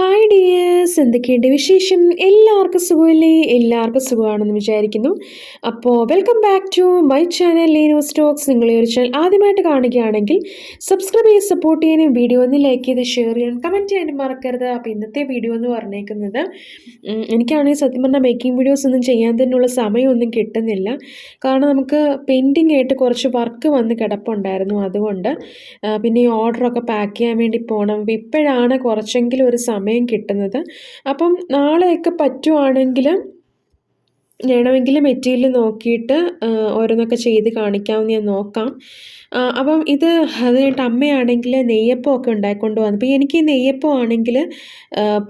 Hi dears എന്തൊക്കെയുണ്ട് വിശേഷം? എല്ലാവർക്കും സുഖമല്ലേ? എല്ലാവർക്കും സുഖമാണെന്ന് വിചാരിക്കുന്നു. അപ്പോൾ welcome back to my channel Leeno stocks നിങ്ങൾ ഈ ഒരു ചാനൽ ആദ്യമായിട്ട് കാണുകയാണെങ്കിൽ സബ്സ്ക്രൈബ് ചെയ്ത് സപ്പോർട്ട് ചെയ്യാനും വീഡിയോ ഒന്ന് ലൈക്ക് ചെയ്ത് ഷെയർ ചെയ്യാനും കമന്റ് ചെയ്യാനും മറക്കരുത്. അപ്പോൾ ഇന്നത്തെ വീഡിയോ എന്ന് പറഞ്ഞേക്കുന്നത് എനിക്കാണെങ്കിൽ സത്യം പറഞ്ഞാൽ മേക്കിംഗ് വീഡിയോസ് ഒന്നും ചെയ്യാൻ തന്നെയുള്ള സമയമൊന്നും കിട്ടുന്നില്ല. കാരണം നമുക്ക് പെയിന്റിംഗ് ആയിട്ട് കുറച്ച് വർക്ക് വന്ന് കിടപ്പുണ്ടായിരുന്നു അതുകൊണ്ട് പിന്നെ ഈ ഓർഡറൊക്കെ പാക്ക് ചെയ്യാൻ വേണ്ടി പോകണം ഇപ്പോഴാണ് കുറച്ചെങ്കിലും ഒരു സമയം കിട്ടുന്നത്. അപ്പം നാളെയൊക്കെ പറ്റുവാണെങ്കിൽ വേണമെങ്കിൽ മെറ്റീരിയൽ നോക്കിയിട്ട് ഓരോന്നൊക്കെ ചെയ്ത് കാണിക്കാമെന്ന് ഞാൻ നോക്കാം. അപ്പം ഇത് അത് കഴിഞ്ഞിട്ട് അമ്മയാണെങ്കിൽ നെയ്യപ്പം ഒക്കെ ഉണ്ടായിക്കൊണ്ട് വന്നു. അപ്പോൾ എനിക്ക് ഈ നെയ്യപ്പം ആണെങ്കിൽ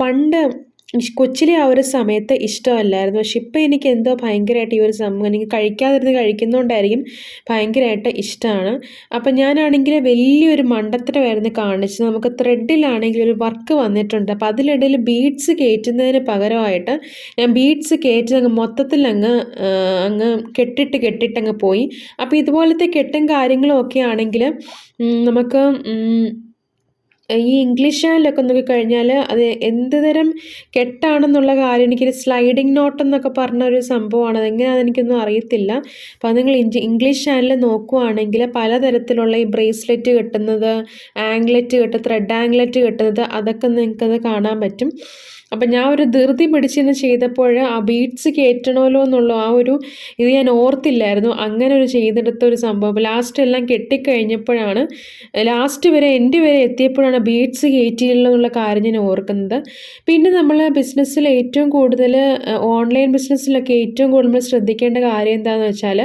പണ്ട് കൊച്ചിലെ ആ ഒരു സമയത്ത് ഇഷ്ടമല്ലായിരുന്നു. പക്ഷെ ഇപ്പം എനിക്ക് എന്തോ ഭയങ്കരമായിട്ട് ഈ ഒരു സംഭവം എനിക്ക് കഴിക്കാതിരുന്ന് കഴിക്കുന്നതുകൊണ്ടായിരിക്കും ഭയങ്കരമായിട്ട് ഇഷ്ടമാണ് അപ്പം ഞാനാണെങ്കിൽ വലിയൊരു മണ്ടത്തരമായിരുന്നു കാണിച്ചത്. നമുക്ക് ത്രെഡിലാണെങ്കിൽ ഒരു വർക്ക് വന്നിട്ടുണ്ട്. അപ്പം അതിലിടയിൽ ബീഡ്സ് കയറ്റുന്നതിന് പകരമായിട്ട് ഞാൻ ബീഡ്സ് കയറ്റി അങ്ങ് മൊത്തത്തിൽ അങ്ങ് അങ്ങ് കെട്ടിട്ട് കെട്ടിട്ട് അങ്ങ് പോയി. അപ്പോൾ ഇതുപോലത്തെ കെട്ടും കാര്യങ്ങളും ഒക്കെ ആണെങ്കിൽ നമുക്ക് ഈ ഇംഗ്ലീഷ് ചാനലൊക്കെ നോക്കിക്കഴിഞ്ഞാൽ അത് എന്ത് തരം കെട്ടാണെന്നുള്ള കാര്യം എനിക്കൊരു സ്ലൈഡിങ് നോട്ട് എന്നൊക്കെ പറഞ്ഞ ഒരു സംഭവമാണ്. അതെങ്ങനെയാണെന്ന് എനിക്കൊന്നും അറിയത്തില്ല. അപ്പോൾ നിങ്ങൾ ഇംഗ്ലീഷ് ചാനൽ നോക്കുവാണെങ്കിൽ പലതരത്തിലുള്ള ഈ ബ്രേസ്ലെറ്റ് കെട്ടുന്നത് ആംഗ്ലറ്റ് കെട്ടുന്നത് ത്രെഡ് ആംഗ്ലറ്റ് കെട്ടുന്നത് അതൊക്കെ നിങ്ങൾക്കത് കാണാൻ പറ്റും. അപ്പം ഞാൻ ഒരു ധൃതി പിടിച്ചിരുന്ന് ചെയ്തപ്പോൾ ആ ബീഡ്സ് കയറ്റണമല്ലോ എന്നുള്ള ആ ഒരു ഇത് ഞാൻ ഓർത്തില്ലായിരുന്നു. അങ്ങനെ ഒരു ചെയ്തെടുത്ത ഒരു സംഭവം. ലാസ്റ്റ് എല്ലാം കെട്ടിക്കഴിഞ്ഞപ്പോഴാണ് ലാസ്റ്റ് വരെ എന്റെ വരെ എത്തിയപ്പോഴാണ് ബീഡ്സ് കയറ്റിയില്ല എന്നുള്ള കാര്യം ഞാൻ ഓർക്കുന്നത്. പിന്നെ നമ്മൾ ബിസിനസ്സിൽ ഏറ്റവും കൂടുതൽ ഓൺലൈൻ ബിസിനസ്സിലൊക്കെ ഏറ്റവും കൂടുതൽ നമ്മൾ ശ്രദ്ധിക്കേണ്ട കാര്യം എന്താണെന്ന് വെച്ചാൽ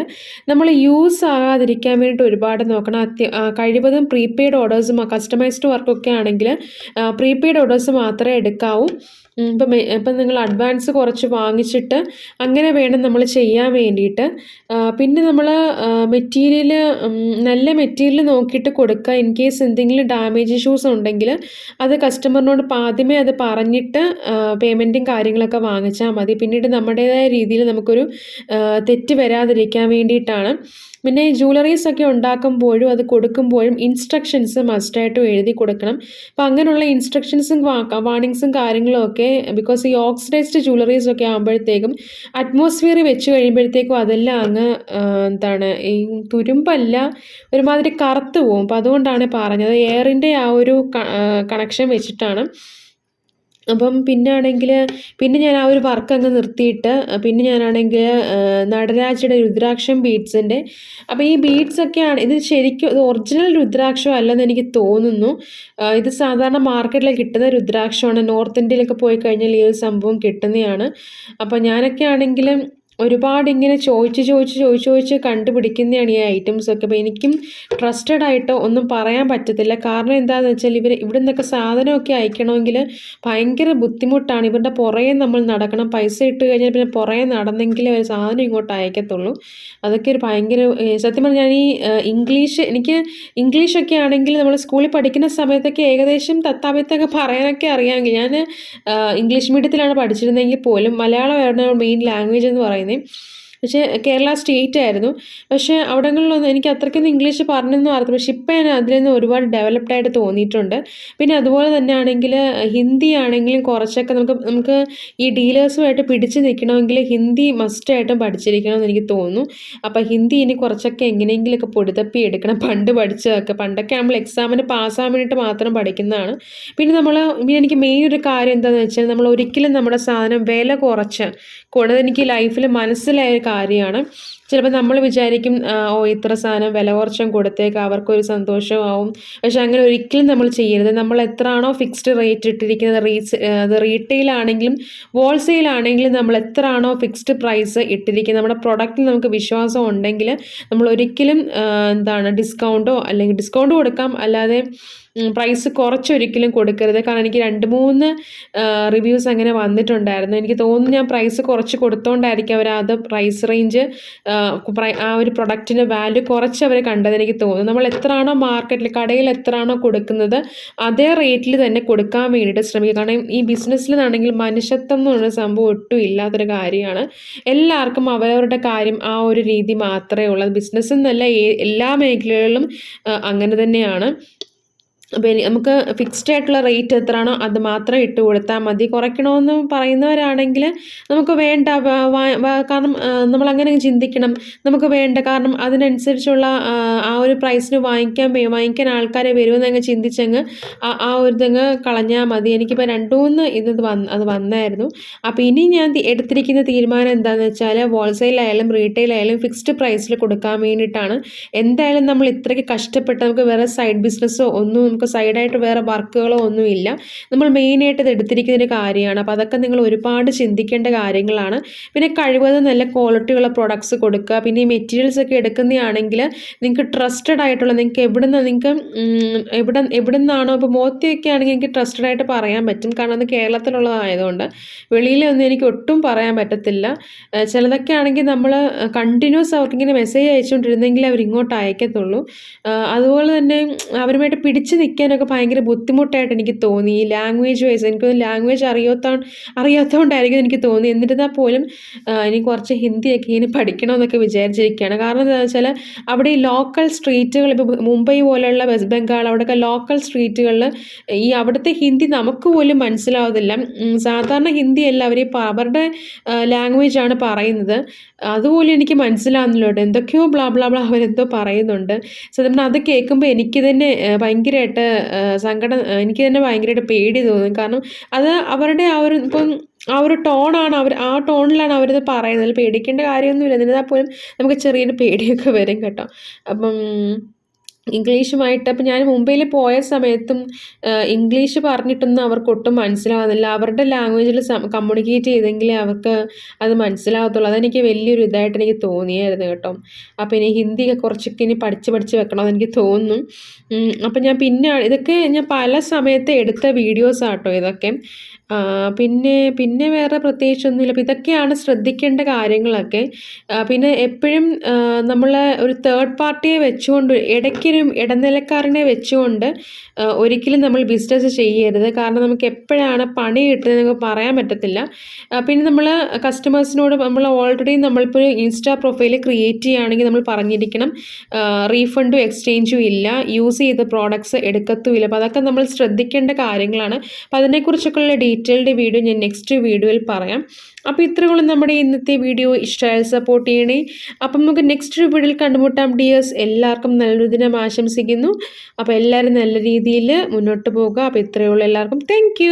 നമ്മൾ യൂസ് ആകാതിരിക്കാൻ വേണ്ടിയിട്ട് ഒരുപാട് നോക്കണം. അത്യ കഴിവതും പ്രീപെയ്ഡ് ഓർഡേഴ്സും കസ്റ്റമൈസ്ഡ് വർക്കൊക്കെ ആണെങ്കിൽ പ്രീപെയ്ഡ് ഓർഡേഴ്സ് മാത്രമേ എടുക്കാവൂ. ഇപ്പം ഇപ്പം നിങ്ങൾ അഡ്വാൻസ് കുറച്ച് വാങ്ങിച്ചിട്ട് അങ്ങനെ വേണം നമ്മൾ ചെയ്യാൻ വേണ്ടിയിട്ട്. പിന്നെ നമ്മൾ മെറ്റീരിയൽ നല്ല മെറ്റീരിയൽ നോക്കിയിട്ട് കൊടുക്കുക. ഇൻ കേസ് എന്തെങ്കിലും ഡാമേജ് ഇഷ്യൂസ് ഉണ്ടെങ്കിൽ അത് കസ്റ്റമറിനോട് ആദ്യമേ അത് പറഞ്ഞിട്ട് പേയ്മെന്റും കാര്യങ്ങളൊക്കെ വാങ്ങിച്ചാൽ മതി. പിന്നീട് നമ്മുടേതായ രീതിയിൽ നമുക്കൊരു തെറ്റ് വരാതിരിക്കാൻ വേണ്ടിയിട്ടാണ്. പിന്നെ ജ്വല്ലറീസ് ഒക്കെ ഉണ്ടാക്കുമ്പോഴും അത് കൊടുക്കുമ്പോഴും ഇൻസ്ട്രക്ഷൻസ് മസ്റ്റായിട്ടും എഴുതി കൊടുക്കണം. അപ്പം അങ്ങനെയുള്ള ഇൻസ്ട്രക്ഷൻസും വാണിങ്സും കാര്യങ്ങളും ഒക്കെ ബിക്കോസ് ഈ ഓക്സിഡൈസ്ഡ് ജ്വല്ലറീസ് ഒക്കെ ആകുമ്പോഴത്തേക്കും അറ്റ്മോസ്ഫിയർ വെച്ച് കഴിയുമ്പോഴത്തേക്കും അതെല്ലാം അങ്ങ് എന്താണ് ഈ തുരുമ്പല്ല ഒരുമാതിരി കറുത്ത് പോകും അപ്പം അതുകൊണ്ടാണ് പറഞ്ഞത് എയറിന്റെ ആ ഒരു കണക്ഷൻ വെച്ചിട്ടാണ്. അപ്പം പിന്നെ ആണെങ്കിൽ പിന്നെ ഞാൻ ആ ഒരു വർക്ക് അങ്ങ് നിർത്തിയിട്ട് പിന്നെ ഞാനാണെങ്കിൽ നടരാജയുടെ രുദ്രാക്ഷം ബീഡ്സിന്റെ അപ്പോൾ ഈ ബീഡ്സ് ഒക്കെയാണ് ഇത് ശരിക്കും ഇത് ഒറിജിനൽ രുദ്രാക്ഷം അല്ലെന്ന് എനിക്ക് തോന്നുന്നു. ഇത് സാധാരണ മാർക്കറ്റിൽ കിട്ടുന്ന രുദ്രാക്ഷമാണ്. നോർത്ത് ഇന്ത്യയിലൊക്കെ പോയി കഴിഞ്ഞാൽ ഈ ഒരു സംഭവം കിട്ടുന്നതാണ്. അപ്പോൾ ഞാനൊക്കെ ആണെങ്കിലും ഒരുപാട് ഇങ്ങനെ ചോദിച്ച് ചോദിച്ച് ചോദിച്ച് ചോദിച്ച് കണ്ടുപിടിക്കുന്നതാണ് ഈ ഐറ്റംസ് ഒക്കെ. അപ്പോൾ എനിക്കും ട്രസ്റ്റഡ് ആയിട്ട് ഒന്നും പറയാൻ പറ്റത്തില്ല. കാരണം എന്താണെന്ന് വെച്ചാൽ ഇവർ ഇവിടെ നിന്നൊക്കെ സാധനമൊക്കെ അയക്കണമെങ്കിൽ ഭയങ്കര ബുദ്ധിമുട്ടാണ്. ഇവരുടെ പുറകെ നമ്മൾ നടക്കണം. പൈസ ഇട്ട് കഴിഞ്ഞാൽ പിന്നെ പുറകെ നടന്നെങ്കിലേ ഒരു സാധനം ഇങ്ങോട്ട് അയക്കത്തുള്ളൂ. അതൊക്കെ ഒരു ഭയങ്കര സത്യം പറഞ്ഞാൽ ഈ ഇംഗ്ലീഷ് എനിക്ക് ഇംഗ്ലീഷൊക്കെ ആണെങ്കിൽ നമ്മൾ സ്കൂളിൽ പഠിക്കുന്ന സമയത്തൊക്കെ ഏകദേശം തത്താപത്തൊക്കെ പറയാനൊക്കെ അറിയാമെങ്കിൽ ഞാൻ ഇംഗ്ലീഷ് മീഡിയത്തിലാണ് പഠിച്ചിരുന്നതെങ്കിൽ പോലും മലയാളമായിരുന്നു മെയിൻ ലാംഗ്വേജ് എന്ന് പറയുന്നത്. deneyim. പക്ഷേ കേരള സ്റ്റേറ്റ് ആയിരുന്നു. പക്ഷേ അവിടങ്ങളിലൊന്നും എനിക്ക് അത്രയ്ക്കൊന്നും ഇംഗ്ലീഷ് പറഞ്ഞൊന്നും അറിയത്തില്ല. പക്ഷേ ഇപ്പം ഞാൻ അതിൽ നിന്ന് ഒരുപാട് ഡെവലപ്ഡ് ആയിട്ട് തോന്നിയിട്ടുണ്ട്. പിന്നെ അതുപോലെ തന്നെ ആണെങ്കിൽ ഹിന്ദി ആണെങ്കിലും കുറച്ചൊക്കെ നമുക്ക് നമുക്ക് ഈ ഡീലേഴ്സുമായിട്ട് പിടിച്ചു നിൽക്കണമെങ്കിൽ ഹിന്ദി മസ്റ്റായിട്ടും പഠിച്ചിരിക്കണം എന്ന് എനിക്ക് തോന്നുന്നു. അപ്പോൾ ഹിന്ദി ഇനി കുറച്ചൊക്കെ എങ്ങനെയെങ്കിലുമൊക്കെ പൊടിതപ്പി എടുക്കണം. പണ്ട് പഠിച്ചതൊക്കെ. പണ്ടൊക്കെ നമ്മൾ എക്സാമിന് പാസ്സാകാൻ വേണ്ടിയിട്ട് മാത്രം പഠിക്കുന്നതാണ്. പിന്നെ നമ്മൾ പിന്നെ എനിക്ക് മെയിൻ ഒരു കാര്യം എന്താണെന്ന് വെച്ചാൽ നമ്മൾ ഒരിക്കലും നമ്മുടെ സാധനം വില കുറച്ച് കൂടുതൽ എനിക്ക് ലൈഫിൽ മനസ്സിലായ ഒരു കാര്യമാണ്. ചിലപ്പോൾ നമ്മൾ വിചാരിക്കും ഓ ഇത്ര സാധനം വില കുറച്ചും കൊടുത്തേക്ക് അവർക്കൊരു സന്തോഷമാവും. പക്ഷെ അങ്ങനെ ഒരിക്കലും നമ്മൾ ചെയ്യരുത്. നമ്മൾ എത്രയാണോ ഫിക്സ്ഡ് റേറ്റ് ഇട്ടിരിക്കുന്നത് റീസ് അത് റീറ്റെയിൽ ആണെങ്കിലും ഹോൾസെയിൽ ആണെങ്കിലും നമ്മൾ എത്രയാണോ ഫിക്സ്ഡ് പ്രൈസ് ഇട്ടിരിക്കുന്നത് നമ്മുടെ പ്രൊഡക്റ്റിൽ നമുക്ക് വിശ്വാസം ഉണ്ടെങ്കിൽ നമ്മൾ ഒരിക്കലും എന്താണ് ഡിസ്കൗണ്ടോ അല്ലെങ്കിൽ ഡിസ്കൗണ്ട് കൊടുക്കാം. അല്ലാതെ പ്രൈസ് കുറച്ചൊരിക്കലും കൊടുക്കരുത്. കാരണം എനിക്ക് രണ്ട് മൂന്ന് റിവ്യൂസ് അങ്ങനെ വന്നിട്ടുണ്ടായിരുന്നു. എനിക്ക് തോന്നുന്നു ഞാൻ പ്രൈസ് കുറച്ച് കൊടുത്തോണ്ടായിരിക്കും അവർ അത് പ്രൈസ് റേഞ്ച് ആ ഒരു പ്രൊഡക്റ്റിന്റെ വാല്യൂ കുറച്ച് അവർ കണ്ടത് എനിക്ക് തോന്നുന്നു. നമ്മൾ എത്രയാണോ മാർക്കറ്റിൽ കടയിൽ എത്രയാണോ കൊടുക്കുന്നത് അതേ റേറ്റിൽ തന്നെ കൊടുക്കാൻ വേണ്ടിയിട്ട് ശ്രമിക്കുക കാരണം ഈ ബിസിനസ്സിലാണെങ്കിൽ മനുഷ്യത്വം എന്ന് പറയുന്ന സംഭവം ഒട്ടും ഇല്ലാത്തൊരു കാര്യമാണ്. എല്ലാവർക്കും അവരവരുടെ കാര്യം ആ ഒരു രീതി മാത്രമേ ഉള്ളൂ. ബിസിനസ് എന്നല്ല എല്ലാ മേഖലകളിലും അങ്ങനെ തന്നെയാണ്. നമുക്ക് ഫിക്സ്ഡ് ആയിട്ടുള്ള റേറ്റ് എത്രയാണോ അത് മാത്രം ഇട്ട് കൊടുത്താൽ മതി. കുറയ്ക്കണമെന്ന് പറയുന്നവരാണെങ്കിൽ നമുക്ക് വേണ്ട. കാരണം നമ്മൾ അങ്ങനെ ചിന്തിക്കണം. നമുക്ക് വേണ്ട. കാരണം അതിനനുസരിച്ചുള്ള ആ, ഒരു പ്രൈസിന് വാങ്ങിക്കാൻ വാങ്ങിക്കാൻ ആൾക്കാരെ വരുമെന്നങ്ങ് ചിന്തിച്ചങ്ങ് ആ ഒരു ഇതങ്ങ് കളഞ്ഞാൽ മതി. എനിക്കിപ്പോൾ രണ്ടു മൂന്ന് ഇത് വന്ന് അത് വന്നായിരുന്നു. അപ്പോൾ ഇനി ഞാൻ എടുത്തിരിക്കുന്ന തീരുമാനം എന്താണെന്ന് വെച്ചാൽ ഹോൾസെയിലായാലും റീറ്റെയിലായാലും ഫിക്സ്ഡ് പ്രൈസിൽ കൊടുക്കാൻ വേണ്ടിയിട്ടാണ്. എന്തായാലും നമ്മൾ ഇത്രയ്ക്ക് കഷ്ടപ്പെട്ട് നമുക്ക് വേറെ സൈഡ് ബിസിനസ്സോ ഒന്നും നമുക്ക് സൈഡായിട്ട് വേറെ വർക്കുകളോ ഒന്നുമില്ല. നമ്മൾ മെയിനായിട്ട് ഇത് എടുത്തിരിക്കുന്ന ഒരു കാര്യമാണ്. അപ്പോൾ അതൊക്കെ നിങ്ങൾ ഒരുപാട് ചിന്തിക്കേണ്ട കാര്യങ്ങളാണ്. പിന്നെ കഴിവതും നല്ല ക്വാളിറ്റിയുള്ള പ്രൊഡക്ട്സ് കൊടുക്കുക. പിന്നെ ഈ മെറ്റീരിയൽസ് ഒക്കെ എടുക്കുന്നതാണെങ്കിൽ നിങ്ങൾക്ക് ട്രസ്റ്റഡ് ആയിട്ടുള്ള നിങ്ങൾക്ക് എവിടെ നിന്ന് നിങ്ങൾക്ക് എവിടെ എവിടെ നിന്നാണോ ഇപ്പോൾ മോത്തിയൊക്കെ ആണെങ്കിൽ എനിക്ക് ട്രസ്റ്റഡ് ആയിട്ട് പറയാൻ പറ്റും. കാരണം അത് കേരളത്തിലുള്ളതായതുകൊണ്ട് വെളിയിലൊന്നും എനിക്ക് ഒട്ടും പറയാൻ പറ്റത്തില്ല. ചിലതൊക്കെ ആണെങ്കിൽ നമ്മൾ കണ്ടിന്യൂസ് അവർക്കിങ്ങനെ മെസ്സേജ് അയച്ചുകൊണ്ടിരുന്നെങ്കിൽ അവർ ഇങ്ങോട്ട് അയക്കത്തുള്ളൂ അതുപോലെ തന്നെ അവരുമായിട്ട് പിടിച്ച് നിൽക്കാനൊക്കെ ഭയങ്കര ബുദ്ധിമുട്ടായിട്ട് എനിക്ക് തോന്നി. ലാംഗ്വേജ് വൈസ് എനിക്ക് ലാംഗ്വേജ് അറിയാത്ത അറിയാത്തതുകൊണ്ടായിരിക്കും എനിക്ക് തോന്നി. എന്നിരുന്നാൽ പോലും ഇനി കുറച്ച് ഹിന്ദിയൊക്കെ ഇനി പഠിക്കണമെന്നൊക്കെ വിചാരിച്ചിരിക്കുകയാണ് കാരണം എന്താണെന്ന് വെച്ചാൽ അവിടെ ഈ ലോക്കൽ സ്ട്രീറ്റുകൾ ഇപ്പോൾ മുംബൈ പോലെയുള്ള വെസ്റ്റ് ബംഗാൾ അവിടെയൊക്കെ ലോക്കൽ സ്ട്രീറ്റുകളിൽ ഈ അവിടുത്തെ ഹിന്ദി നമുക്ക് പോലും മനസ്സിലാവുന്നില്ല. സാധാരണ ഹിന്ദിയല്ല അവർ അവരുടെ ലാംഗ്വേജ് ആണ് പറയുന്നത്. അതുപോലും എനിക്ക് മനസ്സിലാവുന്നില്ല എന്തൊക്കെയോ ബ്ലാ ബ്ലാ ബ്ലാ അവരെന്തോ പറയുന്നുണ്ട്. സത്യം അത് കേൾക്കുമ്പോൾ എനിക്ക് തന്നെ ഏഹ്, ഭയങ്കരമായിട്ട് സങ്കടം എനിക്ക് തന്നെ ഭയങ്കരമായിട്ട് പേടി തോന്നും. കാരണം അത് അവരുടെ ആ ഒരു ഇപ്പം ആ ഒരു ടോണാണ് അവർ ആ ടോണിലാണ് അവരത് പറയുന്നത്. പേടിക്കേണ്ട കാര്യമൊന്നുമില്ല. എന്നിരുന്നാൽ പോലും നമുക്ക് ചെറിയൊരു പേടിയൊക്കെ വരും കേട്ടോ. അപ്പം ഇംഗ്ലീഷുമായിട്ട് അപ്പം ഞാൻ മുംബൈയിൽ പോയ സമയത്തും ഇംഗ്ലീഷ് പറഞ്ഞിട്ടൊന്നും അവർക്ക് ഒട്ടും മനസ്സിലാവുന്നില്ല. അവരുടെ ലാംഗ്വേജിൽ കമ്മ്യൂണിക്കേറ്റ് ചെയ്തെങ്കിലേ അവർക്ക് അത് മനസ്സിലാവത്തുള്ളൂ. അതെനിക്ക് വലിയൊരു ഇതായിട്ട് എനിക്ക് തോന്നിയായിരുന്നു കേട്ടോ. അപ്പോൾ ഇനി ഹിന്ദിയൊക്കെ കുറച്ചൊക്കെ ഇനി പഠിച്ച് പഠിച്ച് വെക്കണമെന്ന് എനിക്ക് തോന്നുന്നു. അപ്പം ഞാൻ പിന്നെ ഇതൊക്കെ ഞാൻ പല സമയത്ത് എടുത്ത വീഡിയോസ് ആട്ടോ ഇതൊക്കെ. പിന്നെ പിന്നെ വേറെ പ്രത്യേകിച്ചൊന്നുമില്ല. അപ്പോൾ ഇതൊക്കെയാണ് ശ്രദ്ധിക്കേണ്ട കാര്യങ്ങളൊക്കെ. പിന്നെ എപ്പോഴും നമ്മൾ ഒരു തേർഡ് പാർട്ടിയെ വെച്ചുകൊണ്ട് ഇടയ്ക്കൊരു ഇടനിലക്കാരനെ വെച്ചുകൊണ്ട് ഒരിക്കലും നമ്മൾ ബിസിനസ് ചെയ്യരുത്. കാരണം നമുക്ക് എപ്പോഴാണ് പണി കിട്ടുന്നത് നമുക്ക് പറയാൻ പറ്റത്തില്ല. പിന്നെ നമ്മൾ കസ്റ്റമേഴ്സിനോട് നമ്മൾ ഓൾറെഡി നമ്മളിപ്പോൾ ഒരു ഇൻസ്റ്റാ പ്രൊഫൈൽ ക്രിയേറ്റ് ചെയ്യുകയാണെങ്കിൽ നമ്മൾ പറഞ്ഞിരിക്കണം റീഫണ്ടും എക്സ്ചേഞ്ചും ഇല്ല. യൂസ് ചെയ്ത പ്രോഡക്ട്സ് എടുക്കത്തുമില്ല. അപ്പോൾ അതൊക്കെ നമ്മൾ ശ്രദ്ധിക്കേണ്ട കാര്യങ്ങളാണ്. അപ്പോൾ അതിനെക്കുറിച്ചൊക്കെയുള്ള ഡീറ്റെയിൽഡ് വീഡിയോ ഞാൻ നെക്സ്റ്റ് വീഡിയോയിൽ പറയാം. അപ്പോൾ ഇത്രയുള്ള നമ്മുടെ ഇന്നത്തെ വീഡിയോ. ഇഷ്ടമായാൽ സപ്പോർട്ട് ചെയ്യണേ. അപ്പം നമുക്ക് നെക്സ്റ്റ് വീഡിയോയിൽ കണ്ടുമുട്ടാം. ഡിയേഴ്സ് എല്ലാവർക്കും നല്ലൊരു ദിനം ആശംസിക്കുന്നു. അപ്പോൾ എല്ലാവരും നല്ല രീതിയിൽ മുന്നോട്ട് പോകുക അപ്പോൾ ഇത്രയുള്ള എല്ലാവർക്കും. താങ്ക്